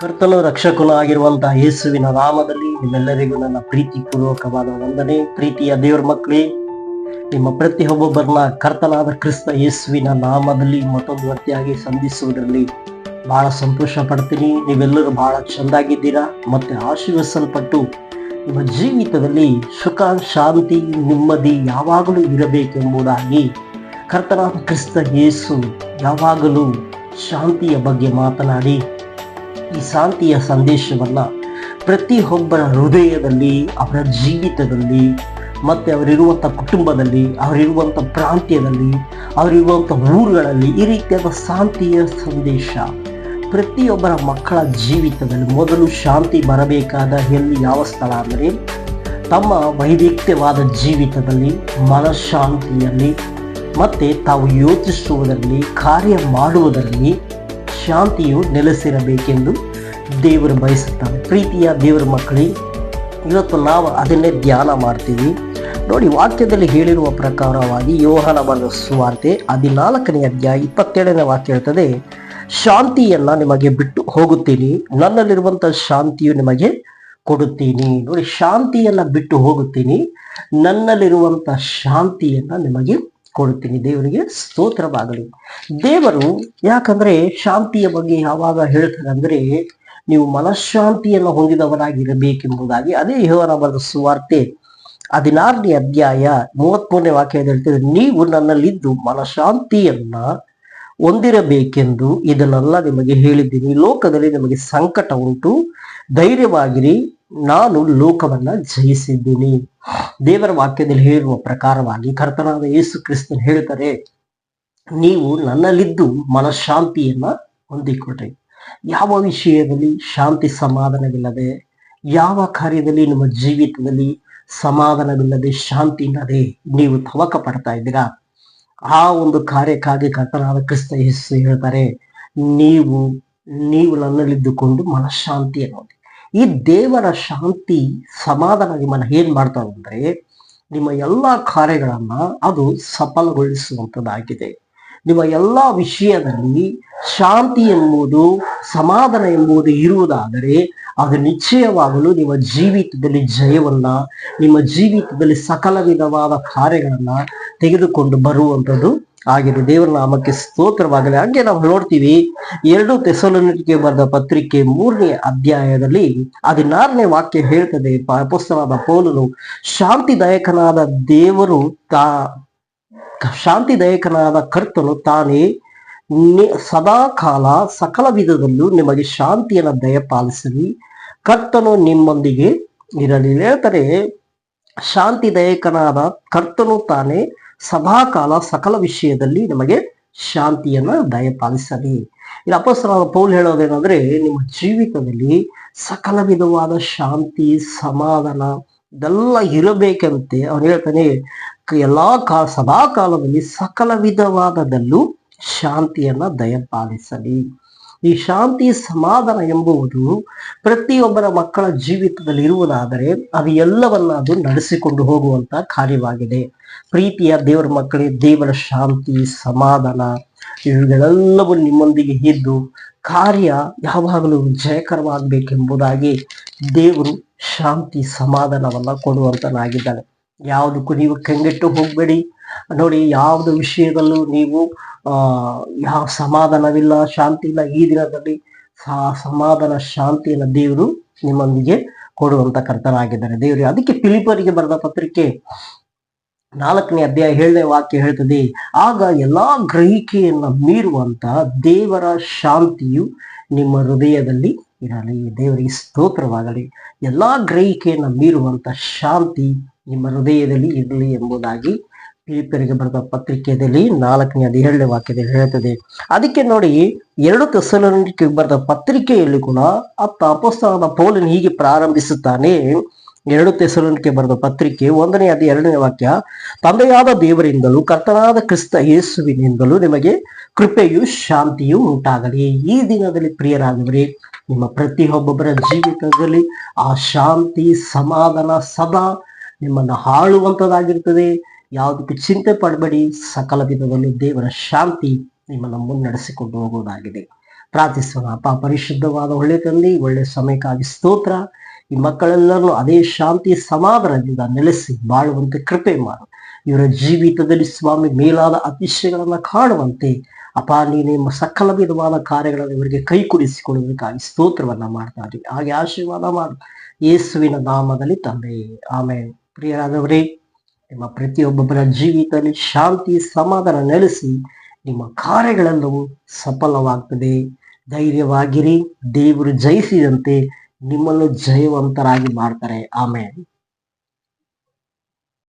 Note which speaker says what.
Speaker 1: ಕರ್ತನು ರಕ್ಷಕನು ಆಗಿರುವಂತಹ ಯೇಸುವಿನ ನಾಮದಲ್ಲಿ ನಿಮ್ಮೆಲ್ಲರಿಗೂ ನನ್ನ ಪ್ರೀತಿ ಪೂರ್ವಕವಾದ ವಂದನೆ. ಪ್ರೀತಿಯ ದೇವರ ಮಕ್ಕಳೇ, ನಿಮ್ಮ ಪ್ರತಿಯೊಬ್ಬೊಬ್ಬರನ್ನ ಕರ್ತನಾದ ಕ್ರಿಸ್ತ ಯೇಸುವಿನ ನಾಮದಲ್ಲಿ ಮತ್ತೊಂದು ವರ್ತಿಯಾಗಿ ಸಂಧಿಸುವುದರಲ್ಲಿ ಬಹಳ ಸಂತೋಷ ಪಡ್ತೀನಿ ನೀವೆಲ್ಲರೂ ಬಹಳ ಚೆಂದಾಗಿದ್ದೀರಾ? ಮತ್ತೆ ಆಶೀರ್ವಿಸಲ್ಪಟ್ಟು ನಿಮ್ಮ ಜೀವಿತದಲ್ಲಿ ಸುಖ, ಶಾಂತಿ, ನೆಮ್ಮದಿ ಯಾವಾಗಲೂ ಇರಬೇಕೆಂಬುದಾಗಿ ಕರ್ತನಾದ ಕ್ರಿಸ್ತ ಯೇಸು ಯಾವಾಗಲೂ ಶಾಂತಿಯ ಬಗ್ಗೆ ಮಾತನಾಡಿ ಈ ಶಾಂತಿಯ ಸಂದೇಶವನ್ನು ಪ್ರತಿಯೊಬ್ಬರ ಹೃದಯದಲ್ಲಿ, ಅವರ ಜೀವಿತದಲ್ಲಿ, ಮತ್ತು ಅವರಿರುವಂಥ ಕುಟುಂಬದಲ್ಲಿ ಅವರಿರುವಂಥ ಪ್ರಾಂತ್ಯದಲ್ಲಿ ಅವರಿರುವಂಥ ಊರುಗಳಲ್ಲಿ ಈ ರೀತಿಯಾದ ಶಾಂತಿಯ ಸಂದೇಶ ಪ್ರತಿಯೊಬ್ಬರ ಮಕ್ಕಳ ಜೀವಿತದಲ್ಲಿ ಮೊದಲು ಶಾಂತಿ ಬರಬೇಕಾದ ಎಲ್ಲಿ ಯಾವ ಸ್ಥಳ ಅಂದರೆ, ತಮ್ಮ ವೈವಿಧ್ಯವಾದ ಜೀವಿತದಲ್ಲಿ ಮನಃಶಾಂತಿಯಲ್ಲಿ ಮತ್ತೆ ತಾವು ಯೋಚಿಸುವುದರಲ್ಲಿ, ಕಾರ್ಯ ಮಾಡುವುದರಲ್ಲಿ ಶಾಂತಿಯು ನೆಲೆಸಿರಬೇಕೆಂದು ದೇವರು ಬಯಸುತ್ತಾನೆ ಪ್ರೀತಿಯ ದೇವರ ಮಕ್ಕಳೇ, ಇವತ್ತು ನಾವು ಅದನ್ನೇ ಧ್ಯಾನ ಮಾಡ್ತೀವಿ. ನೋಡಿ, ವಾಕ್ಯದಲ್ಲಿ ಹೇಳಿರುವ ಪ್ರಕಾರವಾಗಿ ಯೋಹನ ಬರೆದ ಸುವಾರ್ತೆ ಹದಿನಾಲ್ಕನೇ ಅಧ್ಯಾಯ ಇಪ್ಪತ್ತೇಳನೇ ವಾಕ್ಯ ಹೇಳ್ತದೆ, ಶಾಂತಿಯನ್ನು ನಿಮಗೆ ಬಿಟ್ಟು ಹೋಗುತ್ತೀನಿ. ನನ್ನಲ್ಲಿರುವಂಥ ಶಾಂತಿಯು ನಿಮಗೆ ಕೊಡುತ್ತೀನಿ. ನೋಡಿ, ಶಾಂತಿಯನ್ನು ಬಿಟ್ಟು ಹೋಗುತ್ತೀನಿ. ನನ್ನಲ್ಲಿರುವಂಥ ಶಾಂತಿಯನ್ನು ನಿಮಗೆ ಕೊಡುತ್ತೀನಿ ದೇವರಿಗೆ ಸ್ತೋತ್ರವಾಗಲಿ. ದೇವರು ಯಾಕಂದ್ರೆ ಶಾಂತಿಯ ಬಗ್ಗೆ ಯಾವಾಗ ಹೇಳ್ತಾರೆ ಅಂದ್ರೆ ನೀವು ಮನಃಶಾಂತಿಯನ್ನು ಹೊಂದಿದವರಾಗಿರಬೇಕೆಂಬುದಾಗಿ ಅದೇ ಯೋಹನ ಬರೆದ ಸುವಾರ್ತೆ ಹದಿನಾರನೇ ಅಧ್ಯಾಯ ಮೂವತ್ಮೂರನೇ ವಾಕ್ಯ ಹೇಳ್ತಿದ್ರೆ ನೀವು ನನ್ನಲ್ಲಿದ್ದು ಮನಃಶಾಂತಿಯನ್ನ ಹೊಂದಿರಬೇಕೆಂದು ಇದನ್ನೆಲ್ಲ ನಿಮಗೆ ಹೇಳಿದ್ದೀನಿ. ಲೋಕದಲ್ಲಿ ನಿಮಗೆ ಸಂಕಟ ಉಂಟು. ಧೈರ್ಯವಾಗಿರಿ. ನಾನು ಲೋಕವನ್ನ ಜಯಿಸಿದ್ದೀನಿ. ದೇವರ ವಾಕ್ಯದಲ್ಲಿ ಹೇಳುವ ಪ್ರಕಾರವಾಗಿ ಕರ್ತನಾದ ಯೇಸು ಕ್ರಿಸ್ತನ್ ಹೇಳ್ತಾರೆ, ನೀವು ನನ್ನಲ್ಲಿದ್ದು ಮನಃಶಾಂತಿಯನ್ನ ಹೊಂದಿಕೊಡ್ರಿ ಯಾವ ವಿಷಯದಲ್ಲಿ ಶಾಂತಿ ಸಮಾಧಾನವಿಲ್ಲದೆ, ಯಾವ ಕಾರ್ಯದಲ್ಲಿ ನಿಮ್ಮ ಜೀವಿತದಲ್ಲಿ ಸಮಾಧಾನವಿಲ್ಲದೆ ಶಾಂತಿ ಇಲ್ಲದೆ ನೀವು ತವಕ ಪಡ್ತಾ ಇದ್ದೀರಾ? ಆ ಒಂದು ಕಾರ್ಯಕ್ಕಾಗಿ ಕರ್ತನಾದ ಕ್ರಿಸ್ತ ಯೇಸು ಹೇಳ್ತಾರೆ, ನೀವು ನೀವು ನನ್ನಲ್ಲಿದ್ದುಕೊಂಡು ಮನಃಶಾಂತಿ ಅನ್ನೋದು. ಈ ದೇವರ ಶಾಂತಿ ಸಮಾಧಾನ ನಿಮ್ಮನ್ನ ಏನ್ ಮಾಡ್ತಾವೆ ಅಂದ್ರೆ ನಿಮ್ಮ ಎಲ್ಲಾ ಕಾರ್ಯಗಳನ್ನ ಅದು ಸಫಲಗೊಳಿಸುವಂತದ್ದಾಗಿದೆ. ನಿಮ್ಮ ಎಲ್ಲಾ ವಿಷಯದಲ್ಲಿ ಶಾಂತಿ ಎಂಬುದು, ಸಮಾಧಾನ ಎಂಬುದು ಇರುವುದಾದರೆ, ಅದು ನಿಶ್ಚಯವಾಗಲು ನಿಮ್ಮ ಜೀವಿತದಲ್ಲಿ ಜಯವನ್ನ, ನಿಮ್ಮ ಜೀವಿತದಲ್ಲಿ ಸಕಲ ವಿಧವಾದ ಕಾರ್ಯಗಳನ್ನ ತೆಗೆದುಕೊಂಡು ಬರುವಂಥದ್ದು ಆಗಿದೆ. ದೇವರ ನಾಮಕ್ಕೆ ಸ್ತೋತ್ರವಾಗಲಿ. ಹಂಗೆ ನಾವು ನೋಡ್ತೀವಿ, ಎರಡು ತೆಸಲನಿಗೆ ಬರೆದ ಪತ್ರಿಕೆ ಮೂರನೇ ಅಧ್ಯಾಯದಲ್ಲಿ ಹದಿನಾರನೇ ವಾಕ್ಯ ಹೇಳ್ತದೆ. ಪುಸ್ತಕದ ಪೋಲನು, ಶಾಂತಿದಾಯಕನಾದ ದೇವರು ತಾ ಶಾಂತಿದಾಯಕನಾದ ಕರ್ತನು ತಾನೇ ಸದಾ ಕಾಲ ಸಕಲ ವಿಧದಲ್ಲೂ ನಿಮಗೆ ಶಾಂತಿಯನ್ನು ದಯಪಾಲಿಸಲಿ. ಕರ್ತನು ನಿಮ್ಮೊಂದಿಗೆ ಇರಲಿ. ಹೇಳ್ತಾರೆ, ಶಾಂತಿದಾಯಕನಾದ ಕರ್ತನು ತಾನೇ ಸದಾಕಾಲ ಸಕಲ ವಿಷಯದಲ್ಲಿ ನಿಮಗೆ ಶಾಂತಿಯನ್ನ ದಯಪಾಲಿಸಲಿ. ಇಲ್ಲಿ ಅಪಸ್ವರಾದ ಪೌಲ್ ಹೇಳೋದೇನಂದ್ರೆ, ನಿಮ್ಮ ಜೀವಿತದಲ್ಲಿ ಸಕಲ ವಿಧವಾದ ಶಾಂತಿ, ಸಮಾಧಾನ ಇದೆಲ್ಲ ಇರಬೇಕಂತೆ ಅವನು ಹೇಳ್ತಾನೆ ಎಲ್ಲಾ ಕಾ ಸದಾ ಕಾಲದಲ್ಲಿ ಸಕಲ ವಿಧವಾದದಲ್ಲೂ ಶಾಂತಿಯನ್ನ ದಯಪಾಲಿಸಲಿ. ಈ ಶಾಂತಿ ಸಮಾಧಾನ ಎಂಬುವುದು ಪ್ರತಿಯೊಬ್ಬರ ಮಕ್ಕಳ ಜೀವಿತದಲ್ಲಿ ಇರುವುದಾದರೆ ಅದು ಎಲ್ಲವನ್ನ ಅದು ನಡೆಸಿಕೊಂಡು ಹೋಗುವಂತ ಕಾರ್ಯವಾಗಿದೆ. ಪ್ರೀತಿಯ ದೇವರ ಮಕ್ಕಳೇ, ದೇವರ ಶಾಂತಿ, ಸಮಾಧಾನ, ಇವುಗಳೆಲ್ಲವೂ ನಿಮ್ಮೊಂದಿಗೆ ಇದ್ದು ಕಾರ್ಯ ಯಾವಾಗಲೂ ಜಯಕರವಾಗಬೇಕೆಂಬುದಾಗಿ ದೇವರು ಶಾಂತಿ ಸಮಾಧಾನವನ್ನ ಕೊಡುವಂತನಾಗಿದ್ದಾನೆ. ಯಾವುದಕ್ಕೂ ನೀವು ಕೆಂಗೆಟ್ಟು ಹೋಗ್ಬೇಡಿ. ನೋಡಿ, ಯಾವುದು ವಿಷಯದಲ್ಲೂ ನೀವು ಯಾವ ಸಮಾಧಾನವಿಲ್ಲ ಶಾಂತಿ ಇಲ್ಲ ಈ ದಿನದಲ್ಲಿ ಸಮಾಧಾನ, ಶಾಂತಿಯನ್ನ ದೇವರು ನಿಮ್ಮೊಂದಿಗೆ ಕೊಡುವಂತ ಕರ್ತನಾಗಿದ್ದಾರೆ. ದೇವರು, ಅದಕ್ಕೆ ಫಿಲಿಪರಿಗೆ ಬರೆದ ಪತ್ರಿಕೆ ನಾಲ್ಕನೇ ಅಧ್ಯಾಯ ಏಳನೇ ವಾಕ್ಯ ಹೇಳ್ತದೆ, ಆಗ ಎಲ್ಲಾ ಗ್ರಹಿಕೆಯನ್ನ ಮೀರುವಂತ ದೇವರ ಶಾಂತಿಯು ನಿಮ್ಮ ಹೃದಯದಲ್ಲಿ ಇರಲಿ. ದೇವರಿಗೆ ಸ್ತೋತ್ರವಾಗಲಿ. ಎಲ್ಲಾ ಗ್ರಹಿಕೆಯನ್ನ ಮೀರುವಂತ ಶಾಂತಿ ನಿಮ್ಮ ಹೃದಯದಲ್ಲಿ ಇರಲಿ ಎಂಬುದಾಗಿ ಫಿಲಿಪರಿಗೆ ಬರೆದ ಪತ್ರಿಕೆಯಲ್ಲಿ ನಾಲ್ಕನೇ ಹದಿನೇಳನೇ ವಾಕ್ಯದಲ್ಲಿ ಹೇಳುತ್ತದೆ. ಅದಕ್ಕೆ ನೋಡಿ, ಎರಡು ತೆಸಲೋನಿಕೆ ಬರೆದ ಪತ್ರಿಕೆಯಲ್ಲಿ ಕೂಡ ಅತ್ತ ಅಪಸ್ತಲದ ಪೌಲನ್ ಹೀಗೆ ಪ್ರಾರಂಭಿಸುತ್ತಾನೆ. ಎರಡು ತೆಸಲಿಕೆ ಬರೆದ ಪತ್ರಿಕೆ ಒಂದನೇ ಅದು ಎರಡನೇ ವಾಕ್ಯ, ತಂದೆಯಾದ ದೇವರಿಂದಲೂ ಕರ್ತನಾದ ಕ್ರಿಸ್ತ ಯೇಸುವಿನಿಂದಲೂ ನಿಮಗೆ ಕೃಪೆಯು ಶಾಂತಿಯು ಉಂಟಾಗಲಿ. ಈ ದಿನದಲ್ಲಿ ಪ್ರಿಯರಾದವರೇ, ನಿಮ್ಮ ಪ್ರತಿಯೊಬ್ಬೊಬ್ಬರ ಜೀವಿತದಲ್ಲಿ ಆ ಶಾಂತಿ, ಸಮಾಧಾನ ಸದಾ ನಿಮ್ಮನ್ನು ಹಾಳುವಂಥದ್ದಾಗಿರ್ತದೆ ಯಾವುದಕ್ಕೆ ಚಿಂತೆ ಪಡಬೇಡಿ. ಸಕಲ ವಿಧದಲ್ಲಿ ದೇವರ ಶಾಂತಿ ನಿಮ್ಮನ್ನು ಮುನ್ನಡೆಸಿಕೊಂಡು ಹೋಗುವುದಾಗಿದೆ. ಪ್ರಾರ್ಥಿಸೋಣ. ಅಪ್ಪ, ಪರಿಶುದ್ಧವಾದ ಒಳ್ಳೆ ತಂದೆ ಒಳ್ಳೆ ಸಮಯಕ್ಕಾಗಿ ಸ್ತೋತ್ರ. ಈ ಮಕ್ಕಳೆಲ್ಲರನ್ನು ಅದೇ ಶಾಂತಿ ಸಮಾಧಾನದಿಂದ ನೆಲೆಸಿ ಬಾಳುವಂತೆ ಕೃಪೆ ಮಾಡು. ಇವರ ಜೀವಿತದಲ್ಲಿ ಸ್ವಾಮಿ ಮೇಲಾದ ಅತಿಶಯಗಳನ್ನು ಕಾಣುವಂತೆ. ಅಪ್ಪ, ನೀನು ನಿಮ್ಮ ಸಕಲ ವಿಧವಾದ ಕಾರ್ಯಗಳನ್ನು ಇವರಿಗೆ ಕೈ ಕುಡಿಸಿಕೊಳ್ಳುವುದಕ್ಕಾಗಿ ಸ್ತೋತ್ರವನ್ನು ಮಾಡ್ತಾ ಇದ್ದೀವಿ ಹಾಗೆ ಆಶೀರ್ವಾದ ಮಾಡು. ಯೇಸುವಿನ ನಾಮದಲ್ಲಿ ತಂದೆ. ಆಮೇಲೆ ಪ್ರಿಯರಾದವರೇ, ನಿಮ್ಮ ಪ್ರತಿಯೊಬ್ಬೊಬ್ಬರ ಜೀವಿತದಲ್ಲಿ ಶಾಂತಿ, ಸಮಾಧಾನ ನೆಲೆಸಿ ನಿಮ್ಮ ಕಾರ್ಯಗಳೆಲ್ಲವೂ ಸಫಲವಾಗ್ತದೆ. ಧೈರ್ಯವಾಗಿರಿ, ದೇವರು ಜಯಿಸಿದಂತೆ ನಿಮ್ಮನ್ನು ಜಯವಂತರಾಗಿ ಮಾಡ್ತಾರೆ. ಆಮೇಲೆ